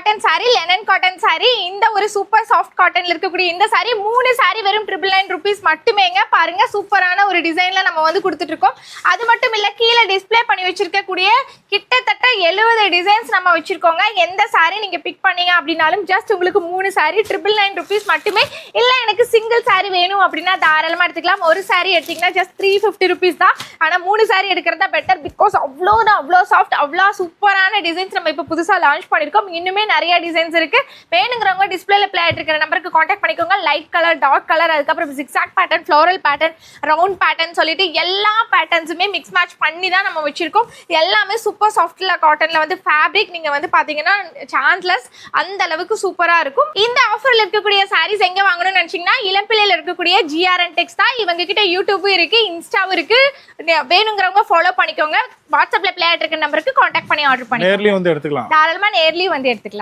Cotton sari linen cotton sari இந்த ஒரு super soft காட்டன்ல இருக்கக்கூடிய இந்த சாரி மூணு சாரி வெறும் ட்ரிபிள் நைன் ருபீஸ் மட்டுமேங்க. பாருங்க சூப்பரான ஒரு டிசைன்ல நம்ம வந்து கொடுத்துட்டு இருக்கோம். அது மட்டும் இல்ல கீழே டிஸ்பிளே பண்ணி வச்சிருக்கக்கூடிய கிட்டத்தட்ட எழுபது டிசைன்ஸ் நம்ம வச்சிருக்கோங்க. எந்த சாரி நீங்க பிக் பண்ணீங்க அப்படின்னாலும் ஜஸ்ட் உங்களுக்கு மூணு சாரி ட்ரிபிள் நைன் ருபீஸ் மட்டுமே. இல்ல எனக்கு சிங்கிள் சாரி வேணும் அப்படின்னா தாராளமா எடுத்துக்கலாம். ஒரு சாரி எடுத்தீங்கன்னா ஜஸ்ட் த்ரீ ஃபிஃப்டி ருபீஸ் தான். ஆனா மூணு சாரி எடுக்கிறதா பெட்டர் பிகாஸ் அவ்வளோதான் அவ்வளோ சாஃப்ட் அவ்வளோ சூப்பரான டிசைன்ஸ் நம்ம இப்போ புதுசாக லான்ச் பண்ணியிருக்கோம் இன்னுமே நிறைய டிசைன்ஸ் இருக்கு. வேணுங்கிறவங்க டிஸ்பிளேல பிளே இருக்கிற நம்பருக்கு காண்டாக்ட் பண்ணிக்கோங்க. லைட் கலர் டார்க் கலர் அதுக்கப்புறம் zigzag pattern floral pattern round pattern சொல்லிட்டு எல்லா பேட்டர்ன்ஸுமே மிக்ஸ் மேட்ச் பண்ணி தான் நம்ம வச்சிருக்கோம். எல்லாமே சூப்பர் சாஃப்ட்ல காட்டன்ல வந்து ஃபேப்ரிக் நீங்க வந்து பாத்தீங்கன்னா சான்ஸ்லெஸ் அந்த அளவுக்கு சூப்பரா இருக்கும். இந்த ஆஃபர்ல இருக்கக்கூடிய சாரீஸ் எங்க வாங்கணும்னு நினைச்சீங்கன்னா இளம்பிள்ளையில இருக்கக்கூடிய ஜிஆர்என் டெக்ஸ் தான். இவங்க கிட்ட யூடியூபும் இருக்கு இன்ஸ்டாவும் இருக்கு. வேணுங்கிறவங்க ஃபாலோ பண்ணிக்கோங்க. வாட்ஸ்அப்ல பிளே ஆயிட்டு இருக்க நம்பருக்கு காண்டாக்ட் பண்ணி ஆர்டர் பண்ணி நேர்லயும் வந்து எடுத்துக்கலாம். தாராளமா நேர்லயும் வந்து எடுத்துக்கலாம்.